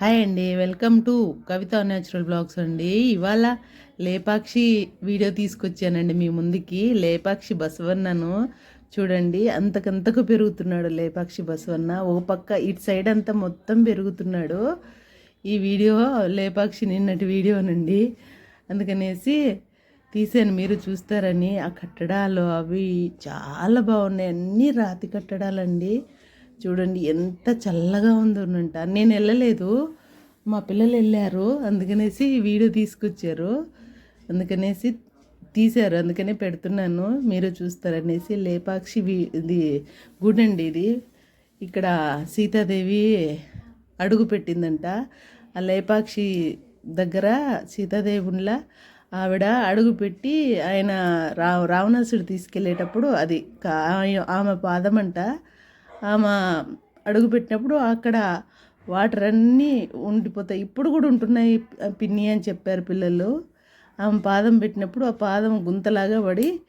Hi అండి. Welcome to Kavitha natural blogs అండి. ఇవాళ లేపాక్షి వీడియో తీసుకొచ్చానండి మీ ముందుకి. లేపాక్షి బసవన్నను చూడండి. అంతకంతకు పెరుగుతున్నాడు లేపాక్షి బసవన్న. ఓ పక్క ఇటు సైడ్ అంతా మొత్తం పెరుగుతున్నాడు. ఈ వీడియో లేపాక్షి నిన్నటి వీడియోనండి. అందుకనేసి తీసాను మీరు చూస్తారని. ఆ కట్టడాలు అవి చాలా బాగున్నాయి. అన్నీ రాతి కట్టడాలండి. చూడండి ఎంత చల్లగా ఉందో ఉందోనంట. నేను వెళ్ళలేదు. మా పిల్లలు వెళ్ళారు. అందుకనేసి వీడియో తీసుకొచ్చారు. అందుకనేసి తీశారు. అందుకనే పెడుతున్నాను. మీరు చూస్తారనేసి లేపాక్షి వీ- ఇది అండి ఇది. ఇక్కడ సీతాదేవి అడుగు పెట్టిందంట. ఆ లేపాక్షి దగ్గర సీతాదేవునిలా ఆవిడ అడుగు పెట్టి ఆయన రా రావణాసుడు తీసుకెళ్ళేటప్పుడు అది కా- ఆమె పాదమంట. ఆమె అడుగు పెట్టినప్పుడు అక్కడ వాటర్ అన్నీ ఉండిపోతాయి. ఇప్పుడు కూడా ఉంటున్నాయి పిన్ని అని చెప్పారు పిల్లలు. ఆమె పాదం పెట్టినప్పుడు ఆ పాదం గుంతలాగా పడి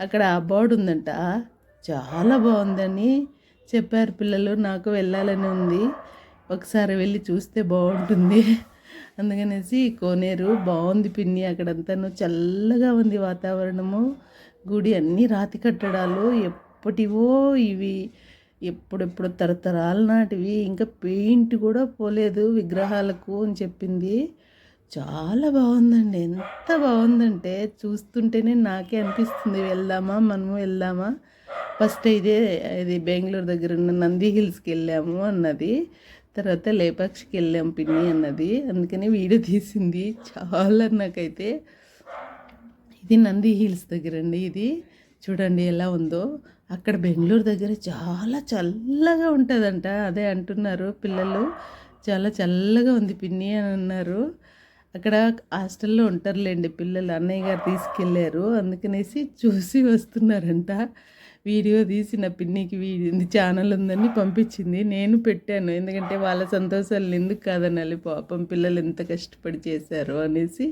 అక్కడ ఆ బోర్డు ఉందంట. చాలా బాగుందని చెప్పారు పిల్లలు. నాకు వెళ్ళాలని ఉంది. ఒకసారి వెళ్ళి చూస్తే బాగుంటుంది. అందుకనేసి కోనేరు బాగుంది పిన్ని అక్కడంతాను. చల్లగా ఉంది వాతావరణము. గుడి అన్నీ రాతి కట్టడాలు. ఎప్పటివో ఇవి ఎప్పుడెప్పుడు తరతరాల నాటివి ఇంకా పెయింట్ కూడా పోలేదు విగ్రహాలకు అని చెప్పింది. చాలా బాగుందండి. ఎంత బాగుందంటే చూస్తుంటేనే నాకే అనిపిస్తుంది. వెళ్దామా? మనము వెళ్దామా? ఫస్ట్ ఇదే ఇది బెంగళూరు దగ్గర ఉన్న నంది హిల్స్కి వెళ్ళాము అన్నది. తర్వాత లేపాక్షికి వెళ్ళాం పిన్ని అన్నది. అందుకని వీడియో తీసింది. చాలా నాకైతే. ఇది నంది హిల్స్ దగ్గర అండి ఇది. చూడండి ఎలా ఉందో. అక్కడ బెంగళూరు దగ్గర చాలా చల్లగా ఉంటుందంట. అదే అంటున్నారు పిల్లలు. చాలా చల్లగా ఉంది పిన్ని అని అన్నారు. అక్కడ హాస్టల్లో ఉంటారులేండి పిల్లలు. అన్నయ్య గారు తీసుకెళ్ళారు అందుకనేసి చూసి వస్తున్నారంట. వీడియో తీసి నా పిన్నికి వీడియో ఛానల్ ఉందని పంపించింది. నేను పెట్టాను. ఎందుకంటే వాళ్ళ సంతోషాలు ఎందుకు కాదనాలి? పాపం పిల్లలు ఎంత కష్టపడి చేశారు అనేసి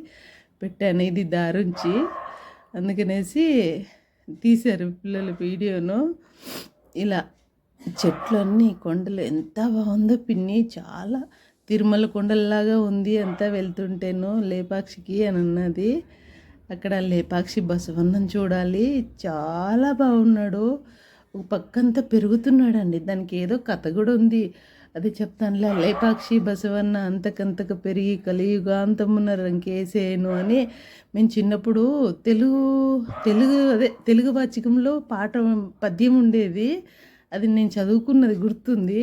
పెట్టాను. ఇది దారుంచి. అందుకనేసి తీశారు పిల్లలు వీడియోను. ఇలా చెట్లు అన్నీ కొండలు ఎంత బాగుందో పిన్ని. చాలా తిరుమల కొండల్లాగా ఉంది అంతా వెళ్తుంటేను లేపాక్షికి అని అన్నది. అక్కడ లేపాక్షి బసవన్నం చూడాలి. చాలా బాగున్నాడు. ఒక పక్కంతా పెరుగుతున్నాడండి. దానికి ఏదో కథ కూడా ఉంది. అది చెప్తానులే లేపాక్షి బసవన్న అంతకంతకు పెరిగి కలియుగాంతమున రంకేసేను అని మేము చిన్నప్పుడు తెలుగు తెలుగు అదే తెలుగు వాచికంలో పాట పద్యం ఉండేది. అది నేను చదువుకున్నది గుర్తుంది.